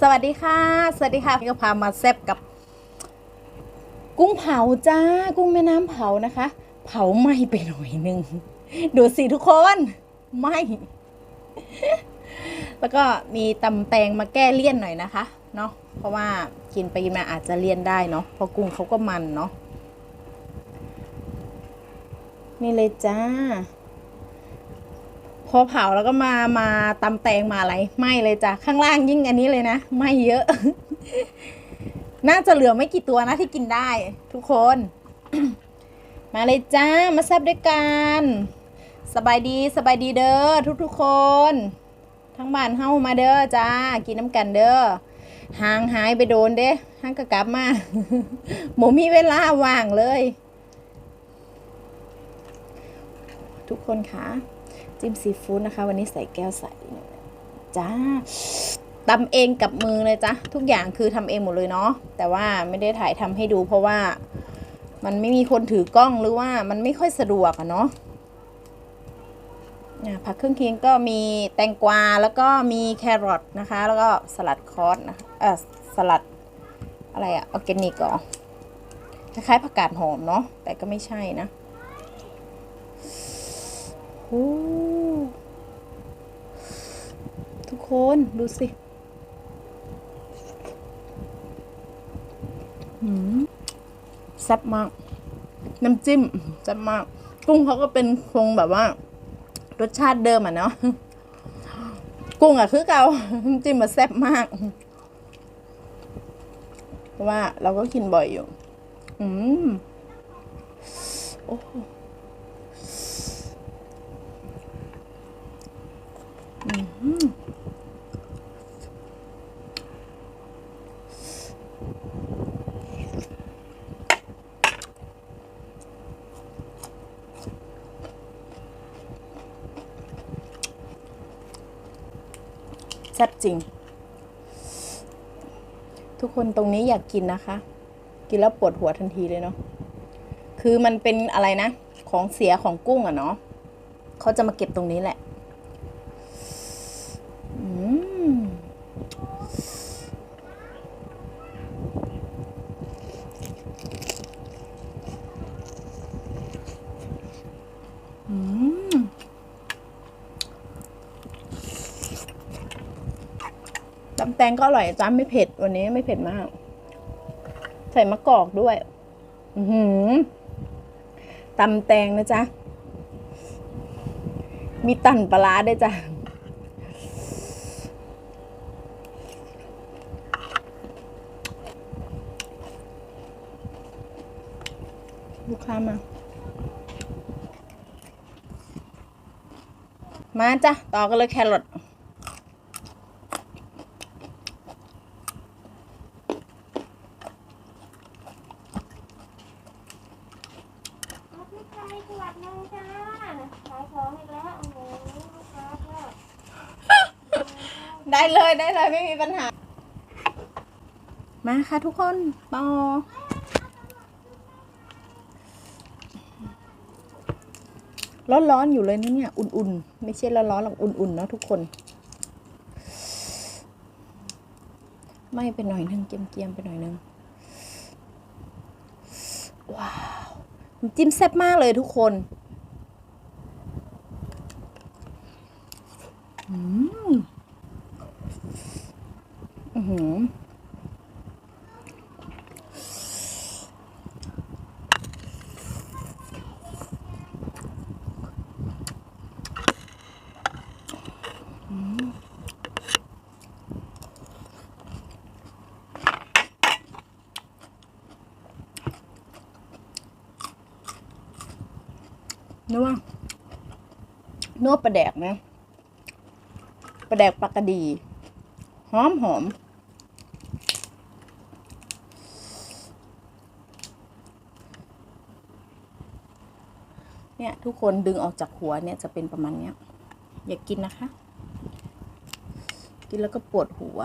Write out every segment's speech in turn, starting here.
สวัสดีค่ะ สวัสดีค่ะพี่ก็พามาแซบกับ กุ้งเผาจ้า กุ้งแม่น้ำเผานะคะ เผาไหม้ไปหน่อยหนึ่งดูสิทุกคนไหม้แล้วก็มีตำแตงมาแก้เลี่ยนหน่อยนะคะ เนาะเพราะว่ากินไปกินมาอาจจะเลี่ยนได้เนาะเพราะกุ้งเขาก็มันเนาะนี่เลยจ้า อเผาแล้วก็มามาตำแตงมาอะไรไหม่เลยจ้ะข้างล่างยิ่งอันนี้เลยนะไหม่เยอะ น่าจะเหลือไม่กี่ตัวนะที่กินได้ ทุกคน มาเลยจ้ามาแซบด้วยกันสบายดีสบายดีเด้อทุกทุกๆคน ทั้งบ้านเฮ้ามาเด้อจ้ากินน้ำกันเด้อห่างหายไปโดนเด้ห่างก็กลับมาหมูมีเวลาว่างเลย ทุกคนคะ จิ้มซีฟู้ดนะคะ วันนี้ใส่แก้วใส่จ้าตำเองกับมือเลยจ้ะทุกอย่างคือทำเองหมดเลยเนาะแต่ว่าไม่ได้ถ่ายทำให้ดู เพราะว่ามันไม่มีคนถือกล้องหรือว่ามันไม่ค่อยสะดวกอะเนาะอะผักเครื่องเคียงก็มีแตงกวาแล้วก็มีแครอทนะคะ แล้วก็สลัดคอสนะเออสลัดอะไรอะออร์แกนิกเหรอคล้ายๆผักกาดหอมเนาะแต่ก็ไม่ใช่นะ โอ้ทุกคนดูสิแซ่บมาก น้ำจิ้มแซ่บมาก กุ้งเขาก็เป็นคงแบบว่า รสชาติเดิมอะเนาะกุ้งอะคือเกาน้ำจิ้มมาแซ่บมากเพราะว่าเราก็กินบ่อยอยู่ อืมโอ้ ริงทุกคนตรงนี้อยากกินนะคะ กินแล้วปวดหัวทันทีเลยเนาะคือมันเป็นอะไรนะ ของเสียของกุ้งอะเนาะเขาจะมาเก็บตรงนี้แหละ อืมอืมตำแต งก็อร่อยจ้าไม่เผ็ดวันนี้ไม่เผ็ดมาก ใส่มะกอกด้วย อือหือตำแตงนะจ๊ะ มีตันปลาร้าด้วยจ้ะ ลูกค้ามา มาจ้ะ ต่อกันเลยแครอท เอาพริกไทยขวดหนึงจ้าขายของอีกแล้ว โอ้โหลูกค้าก็ ได้เลยได้เลยไม่มีปัญหา มาค่ะทุกคนต่อร้อนๆอยู่เลยนะเนี่ย อุ่นๆ ไม่ใช่ร้อนๆหรอกอุ่นๆเนาะทุกคน ไม่ไปหน่อยนึงเกียมๆไปหน่อยนึง ว้าวจิ้มแซ่บมากเลยทุกคนอืม หืออืมนัวนัวปลาแดกนะปลาแดกปลากระดี หอมหอม เนี่ยทุกคนดึงออกจากหัวเนี่ยจะเป็นประมาณเนี้ย อย่ากินนะคะ กินแล้วก็ปวดหัว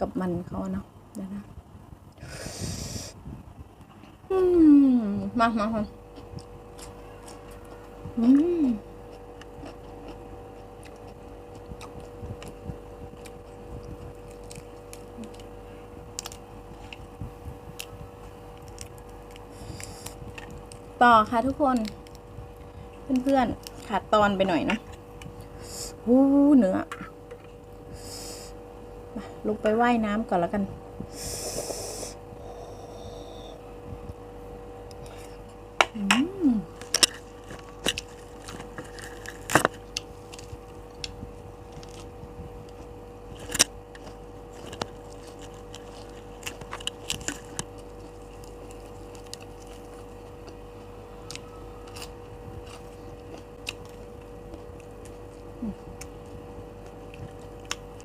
กับมันเขาเนาะเดี๋ยวนะมมามามาอืม ต่อค่ะทุกคน เพื่อนๆขาดตอนไปหน่อยนะหู้เนื้อลงไปว่ายน้ำก่อนแล้วกัน อืม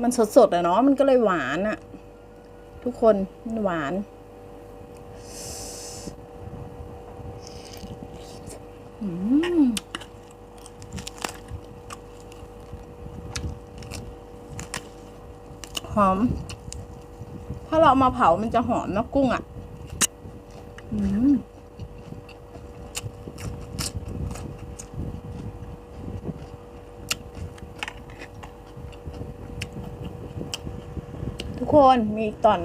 มันสดๆอะเนาะมันก็เลยหวานอะทุกคนมันหวาน อืมหอม ถ้าเราเอามาเผามันจะหอมนะกุ้งอะ่ะ อืม คนมีอีกตอน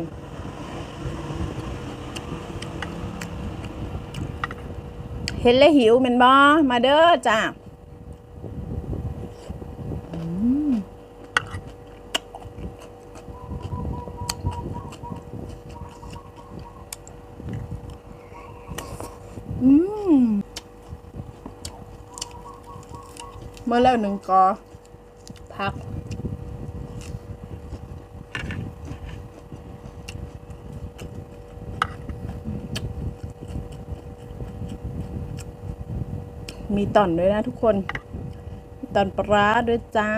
เห็นแล้วหิวแมันบ่มาเด้อจ้าอืมอืมเมื่อแล้วหนึ่งกอพัก มีตอนด้วยนะทุกคน มีตอนปลาร้าด้วยจ้า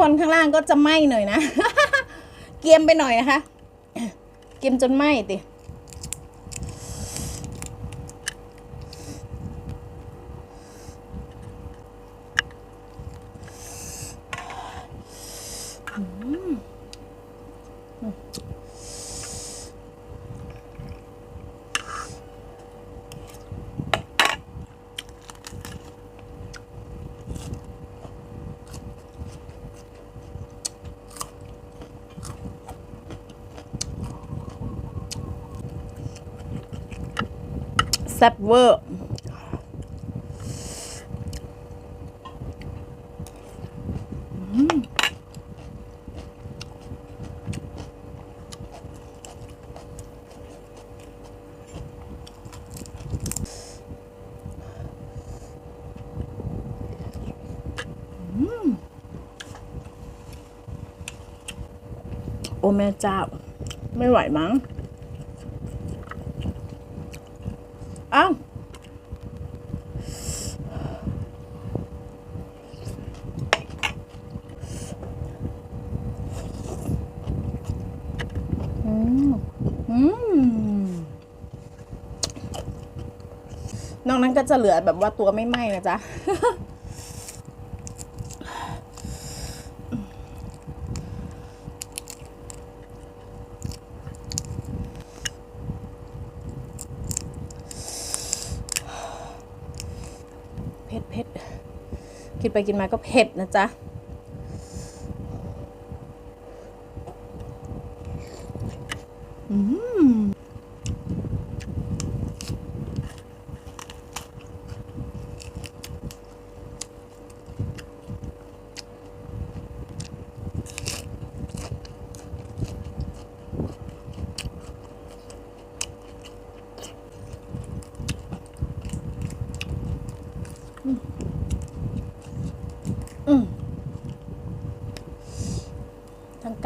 คนข้างล่างก็จะไหม้หน่อยนะ เกียมไปหน่อยนะคะ เกียมจนไหม้ติ ซ่บเวอร์โอแม่เจ้า ไม่ไหวมั้ง อ้าว อืม อืม มันก็จะเหลือแบบว่าตัวไม่ไหม้นะจ๊ะเผ็ดเผ็ดกินไปกินมาก็เผ็ดนะจ๊ะ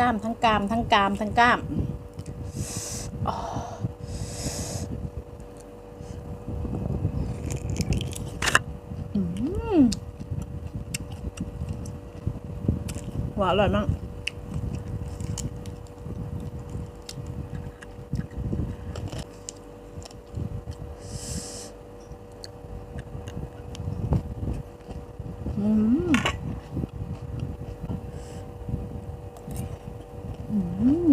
ล้ามทั้งกล้ามทั้งกล้ามทั้งกล้ามอืมหวานอร่อยมาก อืม อืม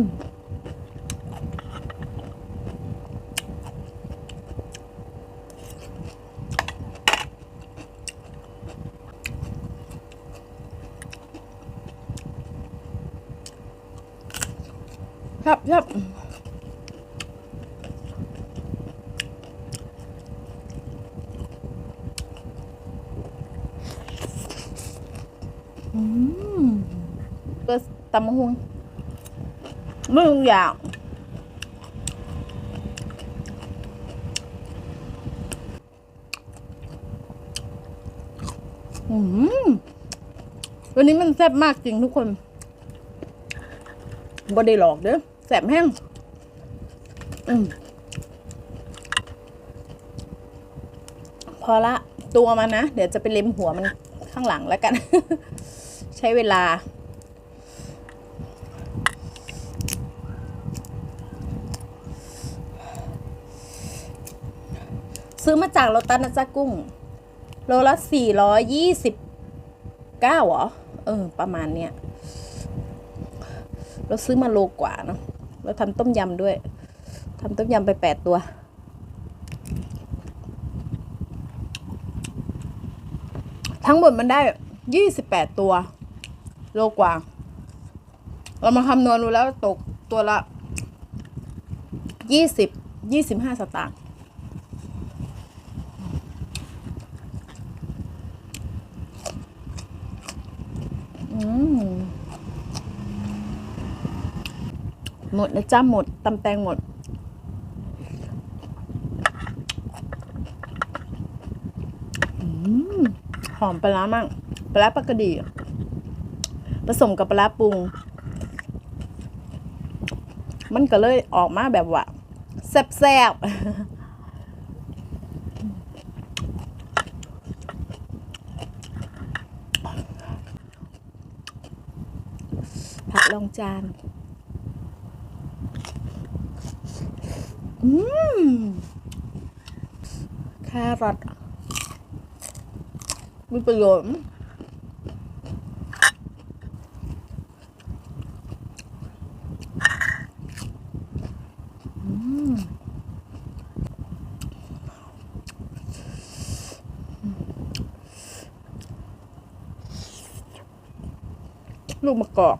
ครับครับอืมก็ตำมะฮวงไม่ทุกอย่างอืมวันนี้มันแซ่บมากจริงทุกคนบ่ได้หลอกเด้อ แซ่บแห้งอพอละตัวมันนะ เดี๋ยวจะไปเล็มหัวมันข้างหลังแล้วกัน ใช้เวลา ซื้อมาจากโลตัสนะจ๊ะกุ้ง โลละสี่ร้อยยี่สิบเก้าเหรอ เออ ประมาณเนี้ย เราซื้อมาโลกว่าเนาะ เราทำต้มยำด้วยทำต้มยำไปแปดตัว ทั้งหมดมันได้ยี่สิบแปดตัว โลกว่า เรามาคำนวณดูแล้วตกตัวละยี่สิบยี่สิบห้าสตางค์อืม หมดนะจ้าหมดตำแตงหมดอหอมปลาร้ามากปลาปลากระดีผสมกับปลาร้าปรุง มันก็เลยออกมาแบบว่า แซ่บๆผักลองจาน อืมแครอทมีประโยชน์ลูกมะกอก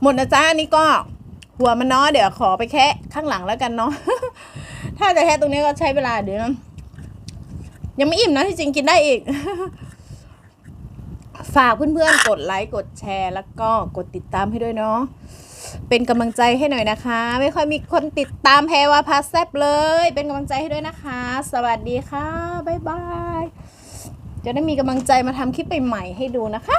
หมดนะจ๊ะอันนี้ก็ หัวมันเนาะเดี๋ยวขอไปแค่ข้างหลังแล้วกันเนาะ ถ้าจะแค่ตรงนี้ก็ใช้เวลาเดี๋ยวนะยังไม่อิ่มนะที่จริงกินได้อีก ฝากเพื่อนๆกดไลค์กดแชร์ แล้วก็กดติดตามให้ด้วยเนาะเป็นกำลังใจให้หน่อยนะคะ ไม่ค่อยมีคนติดตามแพรว่าพาแซบเลย เป็นกำลังใจให้ด้วยนะคะ สวัสดีค่ะบ๊ายบายจะได้มีกำลังใจมาทำคลิปใหม่ๆให้ดูนะคะ